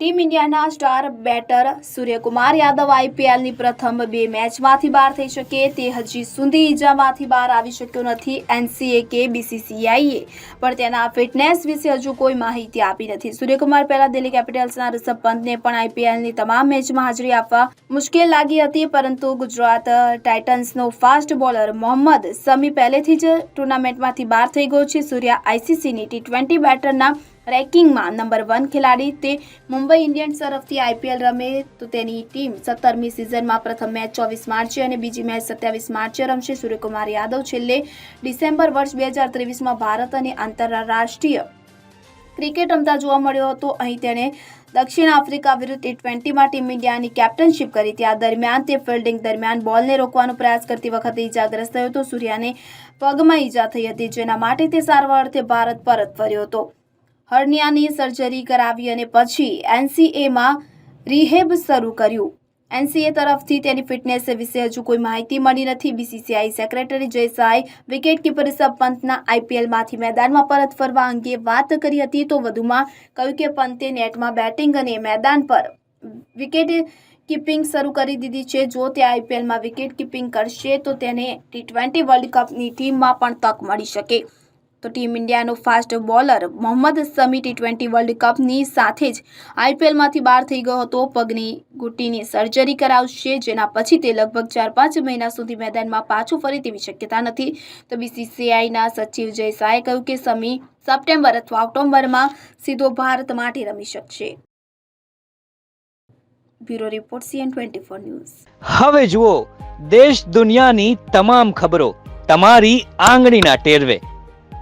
Team ઇન્ડિયાના star better Suryakumar Yadav આઈપીએલની પ્રથમ બે મેચમાંથી બહાર થઈ શકે તે હજી સુધી ઈજામાંથી બહાર આવી શક્યો નથી એનસીએ કે બીસીસીઆઈએ. પણ તેના ફિટનેસ વિશે હજુ કોઈ માહિતી આપી નથી. સૂર્યકુમાર પહેલા દિલ્હી કેપિટલ્સના ઋષભ પંતને પણ આઈપીએલની તમામ મેચમાં હાજરી આપવા મુશ્કેલ લાગી હતી, પરંતુ ગુજરાત ટાઇટન્સનો ફાસ્ટ બોલર મોહમ્મદ સમી પહેલેથી જ ટુર્નામેન્ટમાંથી બહાર થઈ ગયો છે. સૂર્યા આઈસીસીની ટી ટ્વેન્ટી બેટરના રેન્કિંગમાં નંબર વન ખેલાડી તે મુંબઈ ઇન્ડિયન્સ તરફથી આઈપીએલ રમે તો તેની ટીમ સત્તરમી સિઝનમાં પ્રથમ મેચ ચોવીસ માર્ચે અને બીજી મેચ સત્યાવીસ માર્ચે રમશે. સૂર્યકુમાર યાદવ છેલ્લે ડિસેમ્બર વર્ષ બે હજાર ત્રેવીસમાં ભારત અને આંતરરાષ્ટ્રીય ક્રિકેટ રમતા જોવા મળ્યો હતો. અહીં તેણે દક્ષિણ આફ્રિકા વિરુદ્ધ ટી ટ્વેન્ટીમાં ટીમ ઇન્ડિયાની કેપ્ટનશિપ કરી. હતી આ દરમિયાન તે ફિલ્ડિંગ દરમિયાન બોલને રોકવાનો પ્રયાસ કરતી વખતે ઇજાગ્રસ્ત થયો હતો. સૂર્યાને પગમાં ઈજા થઈ હતી, જેના માટે તે સારવાર અર્થે ભારત પરત ફર્યો હતો. હર્નિયાની સર્જરી કરાવી અને પછી એનસીએમાં રિહેબ શરૂ કર્યું. એનસીએ તરફથી તેની ફિટનેસ વિશે હજુ કોઈ માહિતી મળી નથી. બીસીસીઆઈ સેક્રેટરી જય શાહે વિકેટકીપર રિષભ પંતના આઈપીએલમાંથી મેદાનમાં પરત ફરવા અંગે વાત કરી હતી તો વધુમાં કહ્યું કે પંતે નેટમાં બેટિંગ અને મેદાન પર વિકેટ કીપિંગ શરૂ કરી દીધી છે. જો તે આઈપીએલમાં વિકેટ કીપિંગ કરશે તો તેને ટી ટ્વેન્ટી વર્લ્ડ કપની ટીમમાં પણ તક મળી શકે. તો team ઇન્ડિયાનો fast bowler Mohammed Shami T twenty world કપની સાથે જ આઈપીએલમાંથી બહાર થઈ ગયો હતો. પગની ઘૂંટીની સર્જરી કરાવશે, જેના પછી તે લગભગ ચાર પાંચ મહિના સુધી મેદાનમાં પાછું ફરે તેવી શક્યતા નથી. તો બીસીસીઆઈના સચિવ જય શાહે કહ્યું કે સમી સપ્ટેમ્બર અથવા ઓક્ટોબરમાં સીધો ભારત માટે રમી શકશે. Bureau report CN twenty four news. હવે જુઓ, દેશ દુનિયાની તમામ ખબરો તમારી આંગળીના ટેરવે.